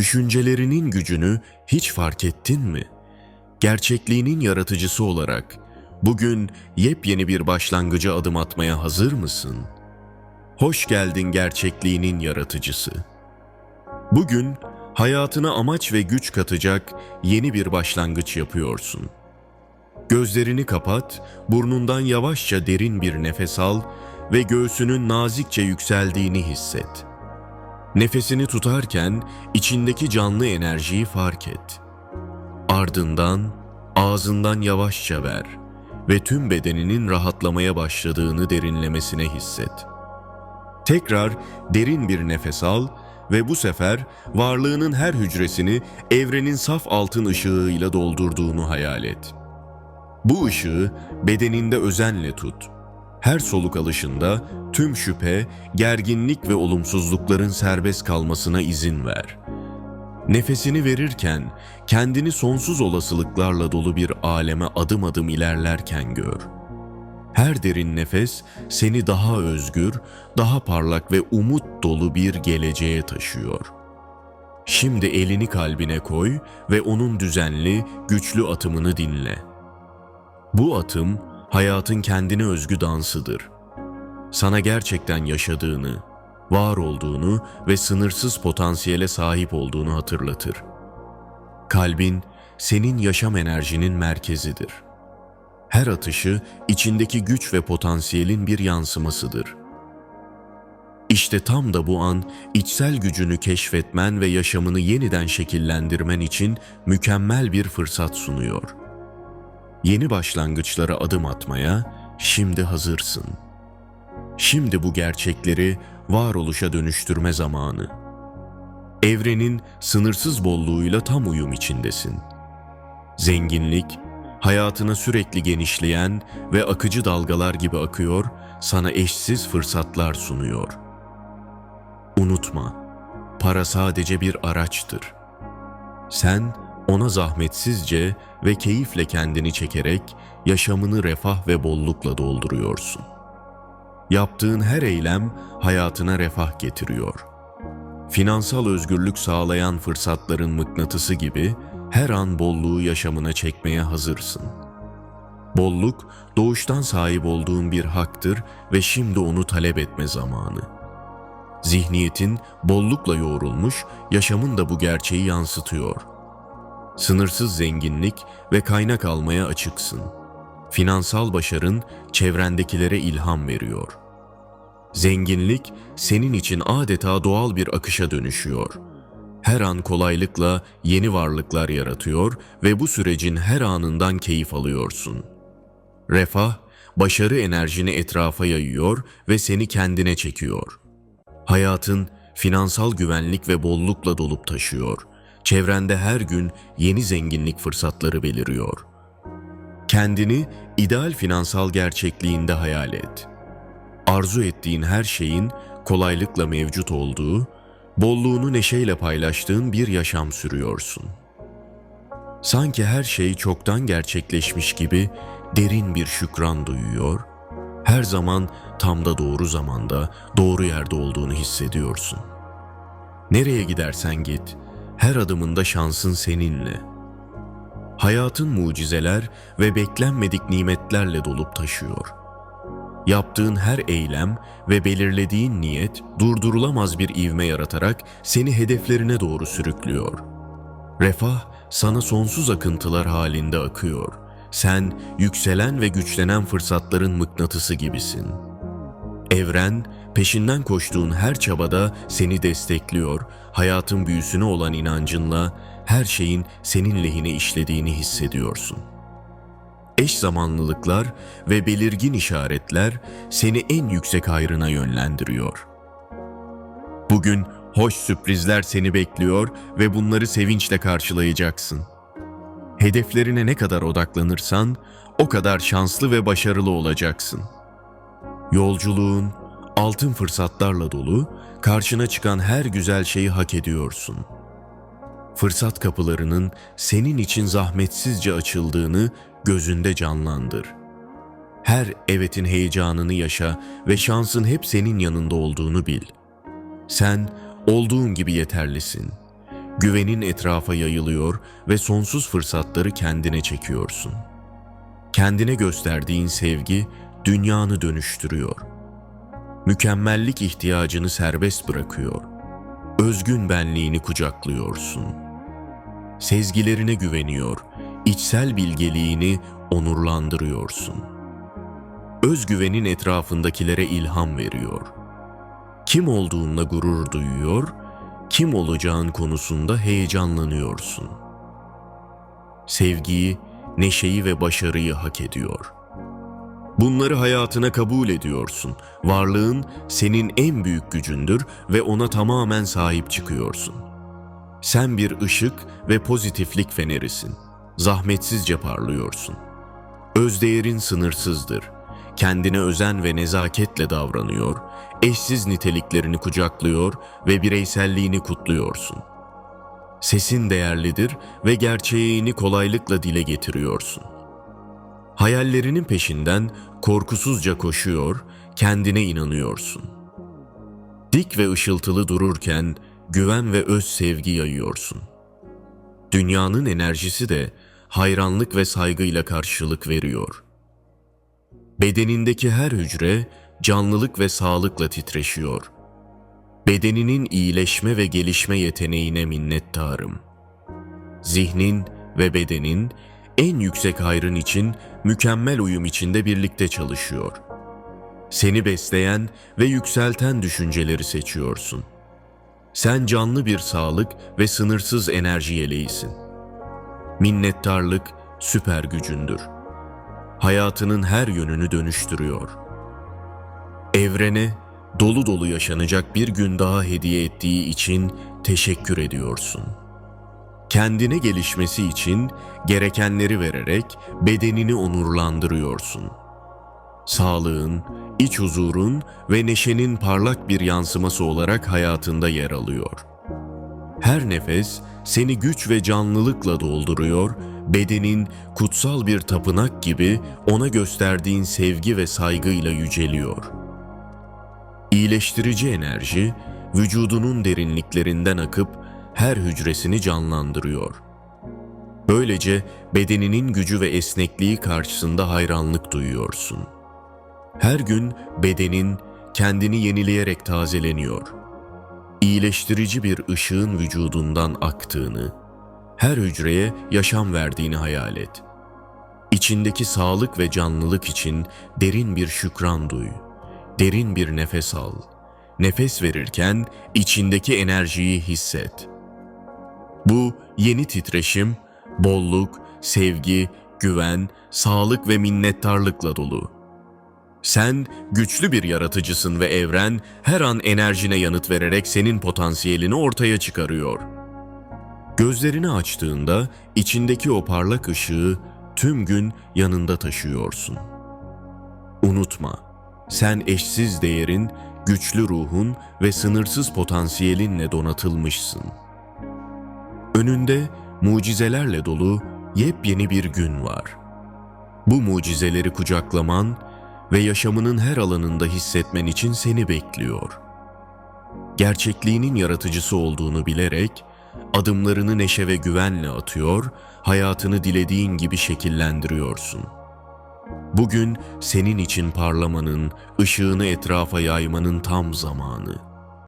Düşüncelerinin gücünü hiç fark ettin mi? Gerçekliğinin yaratıcısı olarak bugün yepyeni bir başlangıca adım atmaya hazır mısın? Hoş geldin gerçekliğinin yaratıcısı. Bugün hayatına amaç ve güç katacak yeni bir başlangıç yapıyorsun. Gözlerini kapat, burnundan yavaşça derin bir nefes al ve göğsünün nazikçe yükseldiğini hisset. Nefesini tutarken içindeki canlı enerjiyi fark et. Ardından ağzından yavaşça ver ve tüm bedeninin rahatlamaya başladığını derinlemesine hisset. Tekrar derin bir nefes al ve bu sefer varlığının her hücresini evrenin saf altın ışığıyla doldurduğunu hayal et. Bu ışığı bedeninde özenle tut. Her soluk alışında tüm şüphe, gerginlik ve olumsuzlukların serbest kalmasına izin ver. Nefesini verirken kendini sonsuz olasılıklarla dolu bir aleme adım adım ilerlerken gör. Her derin nefes seni daha özgür, daha parlak ve umut dolu bir geleceğe taşıyor. Şimdi elini kalbine koy ve onun düzenli, güçlü atımını dinle. Bu atım hayatın kendine özgü dansıdır. Sana gerçekten yaşadığını, var olduğunu ve sınırsız potansiyele sahip olduğunu hatırlatır. Kalbin senin yaşam enerjinin merkezidir. Her atışı içindeki güç ve potansiyelin bir yansımasıdır. İşte tam da bu an içsel gücünü keşfetmen ve yaşamını yeniden şekillendirmen için mükemmel bir fırsat sunuyor. Yeni başlangıçlara adım atmaya şimdi hazırsın. Şimdi bu gerçekleri varoluşa dönüştürme zamanı. Evrenin sınırsız bolluğuyla tam uyum içindesin. Zenginlik, hayatına sürekli genişleyen ve akıcı dalgalar gibi akıyor, sana eşsiz fırsatlar sunuyor. Unutma, para sadece bir araçtır. Sen ona zahmetsizce ve keyifle kendini çekerek yaşamını refah ve bollukla dolduruyorsun. Yaptığın her eylem hayatına refah getiriyor. Finansal özgürlük sağlayan fırsatların mıknatısı gibi her an bolluğu yaşamına çekmeye hazırsın. Bolluk doğuştan sahip olduğun bir haktır ve şimdi onu talep etme zamanı. Zihniyetin bollukla yoğrulmuş, yaşamın da bu gerçeği yansıtıyor. Sınırsız zenginlik ve kaynak almaya açıksın. Finansal başarın çevrendekilere ilham veriyor. Zenginlik senin için adeta doğal bir akışa dönüşüyor. Her an kolaylıkla yeni varlıklar yaratıyor ve bu sürecin her anından keyif alıyorsun. Refah, başarı enerjini etrafa yayıyor ve seni kendine çekiyor. Hayatın finansal güvenlik ve bollukla dolup taşıyor. Çevrende her gün yeni zenginlik fırsatları beliriyor. Kendini ideal finansal gerçekliğinde hayal et. Arzu ettiğin her şeyin kolaylıkla mevcut olduğu, bolluğunu neşeyle paylaştığın bir yaşam sürüyorsun. Sanki her şey çoktan gerçekleşmiş gibi derin bir şükran duyuyor, her zaman tam da doğru zamanda, doğru yerde olduğunu hissediyorsun. Nereye gidersen git, her adımında şansın seninle. Hayatın mucizeler ve beklenmedik nimetlerle dolup taşıyor. Yaptığın her eylem ve belirlediğin niyet durdurulamaz bir ivme yaratarak seni hedeflerine doğru sürüklüyor. Refah sana sonsuz akıntılar halinde akıyor. Sen yükselen ve güçlenen fırsatların mıknatısı gibisin. Evren peşinden koştuğun her çabada seni destekliyor, hayatın büyüsüne olan inancınla her şeyin senin lehine işlediğini hissediyorsun. Eş zamanlılıklar ve belirgin işaretler seni en yüksek hayrına yönlendiriyor. Bugün hoş sürprizler seni bekliyor ve bunları sevinçle karşılayacaksın. Hedeflerine ne kadar odaklanırsan o kadar şanslı ve başarılı olacaksın. Yolculuğun altın fırsatlarla dolu, karşına çıkan her güzel şeyi hak ediyorsun. Fırsat kapılarının senin için zahmetsizce açıldığını gözünde canlandır. Her evetin heyecanını yaşa ve şansın hep senin yanında olduğunu bil. Sen olduğun gibi yeterlisin. Güvenin etrafa yayılıyor ve sonsuz fırsatları kendine çekiyorsun. Kendine gösterdiğin sevgi dünyanı dönüştürüyor. Mükemmellik ihtiyacını serbest bırakıyor. Özgün benliğini kucaklıyorsun. Sezgilerine güveniyor, içsel bilgeliğini onurlandırıyorsun. Özgüvenin etrafındakilere ilham veriyor. Kim olduğunla gurur duyuyor, kim olacağın konusunda heyecanlanıyorsun. Sevgiyi, neşeyi ve başarıyı hak ediyor. Bunları hayatına kabul ediyorsun. Varlığın senin en büyük gücündür ve ona tamamen sahip çıkıyorsun. Sen bir ışık ve pozitiflik fenerisin. Zahmetsizce parlıyorsun. Özdeğerin sınırsızdır. Kendine özen ve nezaketle davranıyor, eşsiz niteliklerini kucaklıyor ve bireyselliğini kutluyorsun. Sesin değerlidir ve gerçeğini kolaylıkla dile getiriyorsun. Hayallerinin peşinden korkusuzca koşuyor, kendine inanıyorsun. Dik ve ışıltılı dururken güven ve öz sevgi yayıyorsun. Dünyanın enerjisi de hayranlık ve saygıyla karşılık veriyor. Bedenindeki her hücre canlılık ve sağlıkla titreşiyor. Bedeninin iyileşme ve gelişme yeteneğine minnettarım. Zihnin ve bedenin en yüksek hayrın için mükemmel uyum içinde birlikte çalışıyor. Seni besleyen ve yükselten düşünceleri seçiyorsun. Sen canlı bir sağlık ve sınırsız enerji yeleğisin. Minnettarlık süper gücündür. Hayatının her yönünü dönüştürüyor. Evrene dolu dolu yaşanacak bir gün daha hediye ettiği için teşekkür ediyorsun.'' Kendine gelişmesi için gerekenleri vererek bedenini onurlandırıyorsun. Sağlığın, iç huzurun ve neşenin parlak bir yansıması olarak hayatında yer alıyor. Her nefes seni güç ve canlılıkla dolduruyor, bedenin kutsal bir tapınak gibi ona gösterdiğin sevgi ve saygıyla yüceliyor. İyileştirici enerji, vücudunun derinliklerinden akıp her hücresini canlandırıyor. Böylece bedeninin gücü ve esnekliği karşısında hayranlık duyuyorsun. Her gün bedenin kendini yenileyerek tazeleniyor. İyileştirici bir ışığın vücudundan aktığını, her hücreye yaşam verdiğini hayal et. İçindeki sağlık ve canlılık için derin bir şükran duy. Derin bir nefes al. Nefes verirken içindeki enerjiyi hisset.'' Bu yeni titreşim, bolluk, sevgi, güven, sağlık ve minnettarlıkla dolu. Sen güçlü bir yaratıcısın ve evren her an enerjine yanıt vererek senin potansiyelini ortaya çıkarıyor. Gözlerini açtığında içindeki o parlak ışığı tüm gün yanında taşıyorsun. Unutma, sen eşsiz değerin, güçlü ruhun ve sınırsız potansiyelinle donatılmışsın.'' Önünde mucizelerle dolu yepyeni bir gün var. Bu mucizeleri kucaklaman ve yaşamının her alanında hissetmen için seni bekliyor. Gerçekliğinin yaratıcısı olduğunu bilerek adımlarını neşe ve güvenle atıyor, hayatını dilediğin gibi şekillendiriyorsun. Bugün senin için parlamanın, ışığını etrafa yaymanın tam zamanı.''